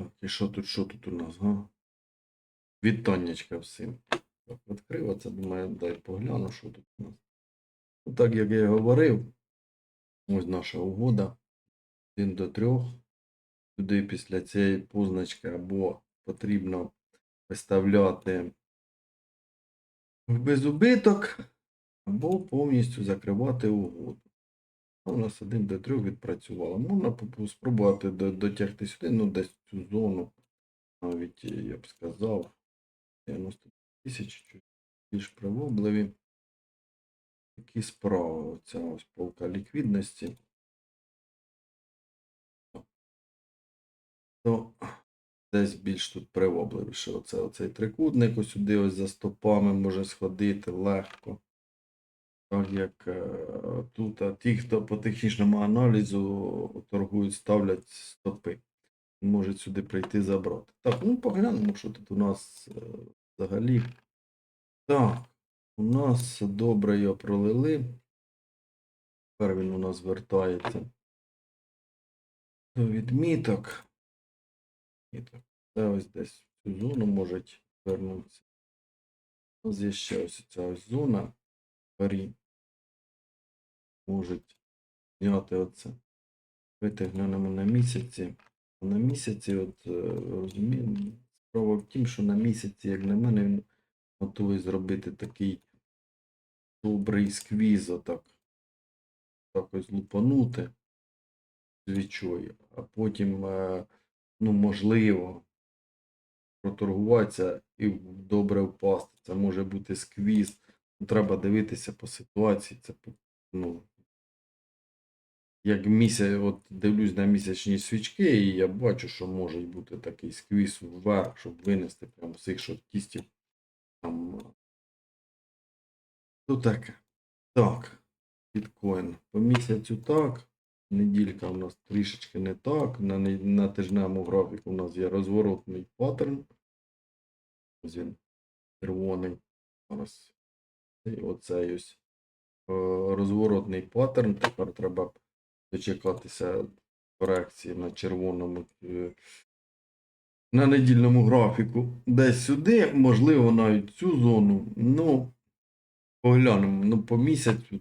Так, і що тут, що тут у нас, га? Вітаннячка всім. Так, відкрив оце, думаю, дай погляну, що тут у нас. Ну, так як я і говорив, ось наша угода. 1 до 3. Туди після цієї позначки або потрібно виставляти в безубиток, або повністю закривати угоду. У нас 1 до 3 відпрацювало. Можна спробувати дотягти сюди, ну десь цю зону. Навіть я б сказав, 90 тисяч більш привабливі. Такі справи. Оця ось полка ліквідності. То десь більш тут привабливіше. Оце, оцей трикутник сюди ось за стопами може сходити легко. Так як е, тут а ті, хто по технічному аналізу торгують, ставлять стопи. Можуть сюди прийти забрати. Так, ну поглянемо, що тут у нас е, взагалі. Так, у нас добре його пролили. Тепер він у нас вертається до відміток. Відміток. Це ось десь в цю зону можуть вернутися. Нас є ще ось ця ось зона. Парі можуть зняти оце. Давайте глянемо на місяці. На місяці, от е, розуміємо, справа в тім, що на місяці, як на мене, він готовий зробити такий добрий сквіз, отак. Так лупанути свічою, а потім, е, ну, можливо, проторгуватися і добре впасти. Це може бути сквіз. Треба дивитися по ситуації. Це ну, як місяць, от дивлюсь на місячні свічки, і я бачу, що може бути такий сквіз вверх, щоб винести прямо з цих шорткістів. Там. е. Ну таке. Так. Біткоін. По місяцю так. Неділька у нас трішечки не так. На, на тижневому графіку у нас є розворотний паттерн. Ось він червоний. Зараз. І оцей ось е, розворотний паттерн. Тепер треба дочекатися корекції на червоному. е, На недільному графіку. Десь сюди, можливо, навіть цю зону. Ну, поглянемо. Ну, по місяцю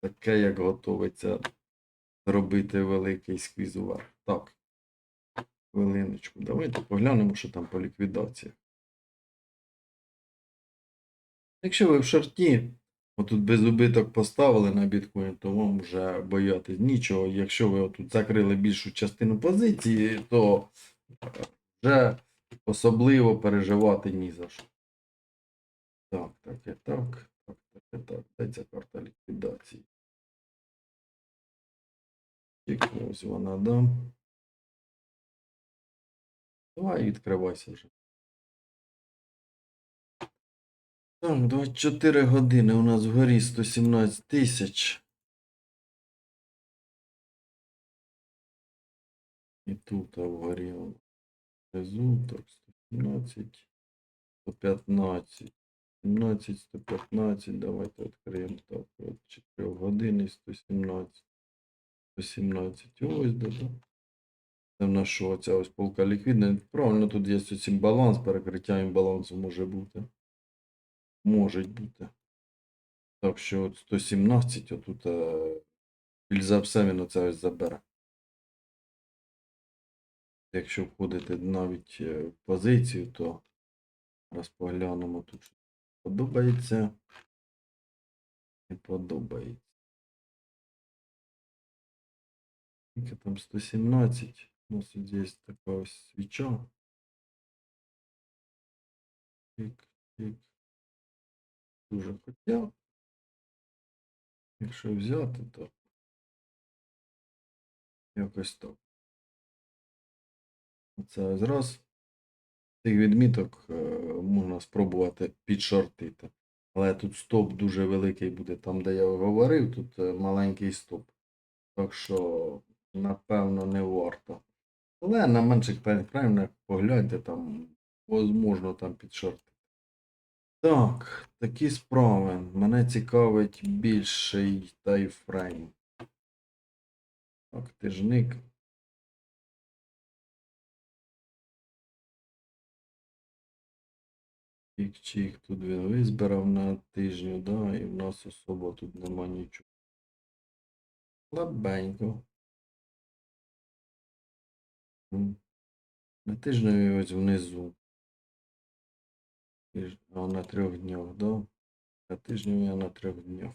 таке, як готовиться зробити великий сквіз вверх. Так. Хвилиночку. Давайте поглянемо, що там по ліквідації. Якщо ви в шорті, отут без убиток поставили на біткоін, то вам вже боятись нічого. Якщо ви отут закрили більшу частину позиції, то е, вже особливо переживати ні за що. Так, так і так. Так, так і так. Де ця карта ліквідації? Ось вона, да. Давай відкривайся вже. Так, 24 години у нас вгорі 117 тисяч. І тут а вгорі так, 117, 115, 17, 115, давайте відкриємо так, от 4 години 117, 117, ось да. Це в нас що, ця ось полка ліквідна. Правильно, тут є ось імбаланс, перекриття імбалансу може бути. Може бути. Так що от 117, отут е, більш за все він оце ось забере. Якщо входити навіть е, в позицію, то зараз поглянемо тут. що Подобається. Не подобається. Скільки там 117. У нас тут є така ось свіча. Тик, тик. Дуже хотів. Якщо взяти, то якось так. Це ось. Цих відміток е, можна спробувати підшортити. Але тут стоп дуже великий буде там, де я говорив, тут е, маленький стоп. Так що, напевно, не варто. Але на менших таймфреймах погляньте там, можливо, там підшортити. Так, Такі справи. Мене цікавить більший тайфрейм. Так, тижник. Чик-чик, тут він визбирав на тижню, да, і в нас особо тут нема нічого. Слабенько. На тижневі ось внизу. Тиж- А на трьох днях, да? На тижневі, а на трьох днях.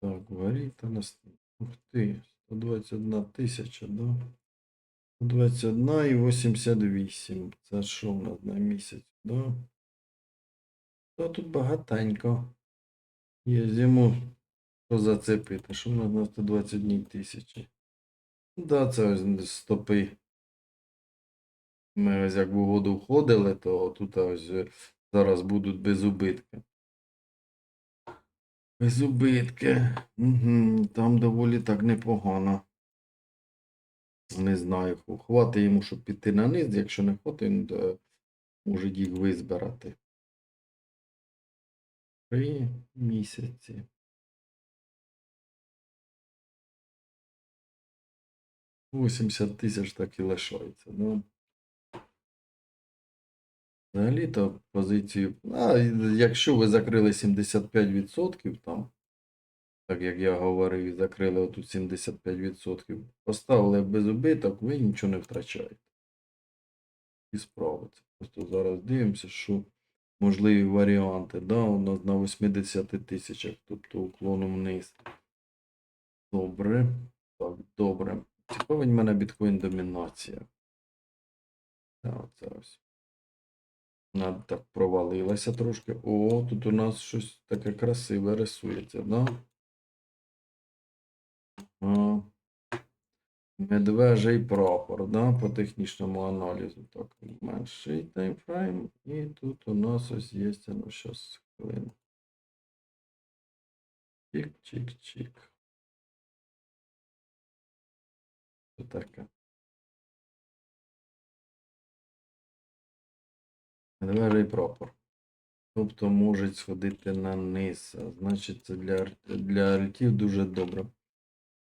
Так, варіта нас. Ух ти, 121 тисяча, да? 121 і 88. Це що в нас на місяць, да? То тут багатенько. Є зиму що зацепити. Що в нас на 121 тисячі? Да, це ось стопи. Ми ось як в угоду входили, то тут ось е, зараз будуть без убитки. Без убитки. Угу, там доволі так непогано. Не знаю, хватить йому, щоб піти на низ, якщо не хватить, він е, може їх визбирати. Три місяці. Вісімдесят тисяч так і лишається, да? Взагалі-то позицію. А, якщо ви закрили 75%, там, так як я говорив, закрили отут 75%, поставили без убиток, ви нічого не втрачаєте. І справиться. Просто зараз дивимося, що можливі варіанти. Да, у нас на 80 тисячах, тобто уклоном вниз. Добре. Так, добре. Цікавить мене біткоін домінація. Так, це ось. Вона так провалилася трошки. О, тут у нас щось таке красиве рисується, да? А, медвежий прапор, да, по технічному аналізу. Так, менший таймфрейм. І тут у нас ось є, ну, щас хвилину. Чик-чик-чик. Таке? Медвежий прапор. Тобто можуть сходити на низ. Значить, це для, для альтів дуже добре.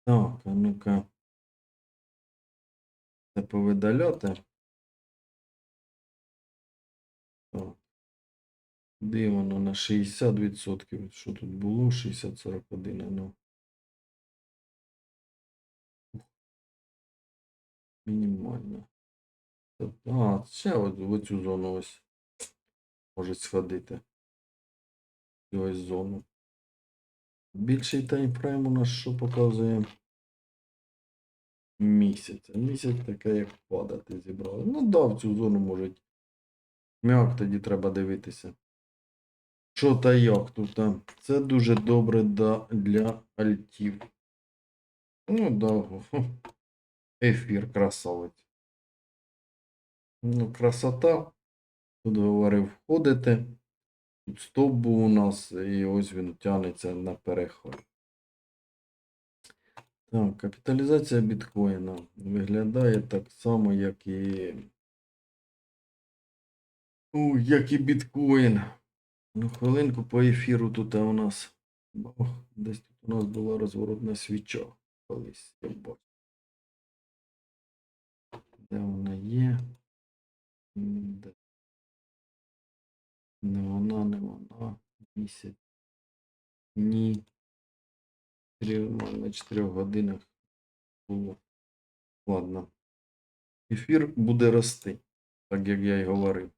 Так, а ну-ка. Це повидаляти. Так. На 60%? Що тут було? 60-41, ну. Мінімально. Тобто, А, ще от в оцю зону ось може сходити. І ось зону. Більший таймфрейм у нас що показує? Місяць. Місяць таке, як падати зібрали. Ну да, в цю зону можуть. Мяк тоді треба дивитися. Що та як тут? Це дуже добре для альтів. Ну да. Ефір красавець. Ну, красота. Тут говорив входити. Тут стоп був у нас, і ось він тягнеться на переход. Так, капіталізація біткоїна виглядає так само, як і. Ну, як і біткоін. Ну, хвилинку по ефіру тут у нас. Ох, десь тут у нас була розворотна свіча колись. Я бачу. Де вона є? Де? Не вона, не вона. Місяць. Ні. Чотири- На 4 годинах було. Ладно. Ефір буде рости, так як я й говорив.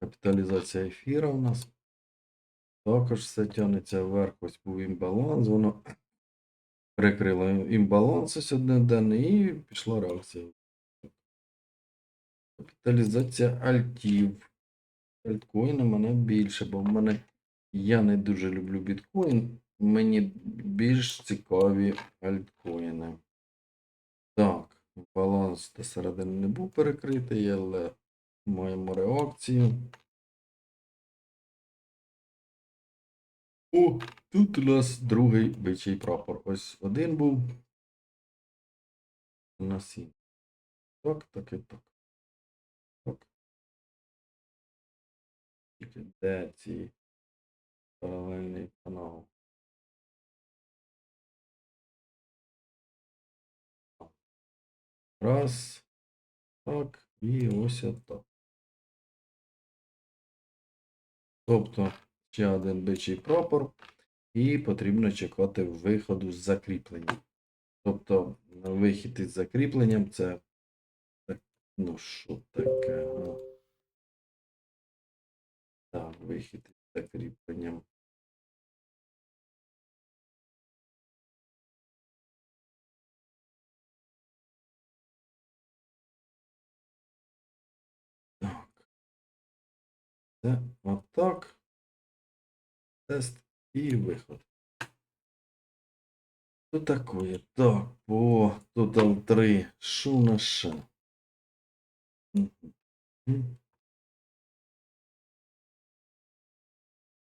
Капіталізація ефіра у нас. Також все тягнеться вверх, ось був імбаланс, воно перекрило імбаланс ось одноденний і пішла реакція. Капіталізація альтів. Альткоїни мене більше, бо в мене я не дуже люблю біткоін. Мені більш цікаві альткоїни. Так, баланс до середини не був перекритий, але маємо реакцію. О, тут у нас другий бичий прапор. Ось один був. На сім. Так, так і так. Так. Де ці паралельний канал? Раз. Так. І ось отак. Тобто ще один бичий прапор. І потрібно чекати виходу з закріпленням. Тобто вихід із закріпленням це. Ну, що таке? Так, вихід із закріпленням. Так. Це отак. Тест і виход. Що такое? Так, по Total 3. Що у нас ще?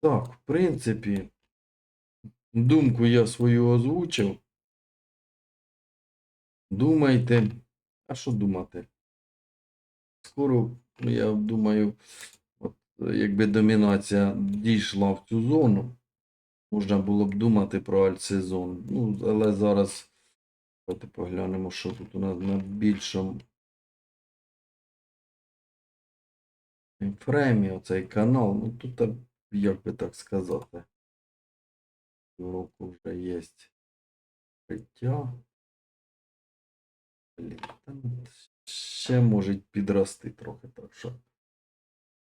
Так, в принципі, думку я свою озвучив. Думайте. А що думати? Скоро, я думаю, от, якби домінація дійшла в цю зону, можна було б думати про альтсезон. Ну, але зараз давайте поглянемо, що тут у нас на більшому фреймі, оцей канал. Ну тут, е, як би так сказати, року вже є життя. Блін, ще може підрости трохи, так що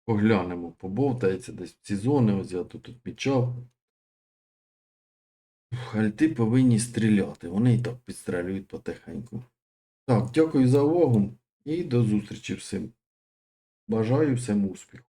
поглянемо, побовтається десь в ці зони, ось я тут відмічав. Ух, Альти повинні стріляти, вони і так підстрелюють потихеньку. Так, дякую за увагу і до зустрічі всім. Бажаю всім успіху.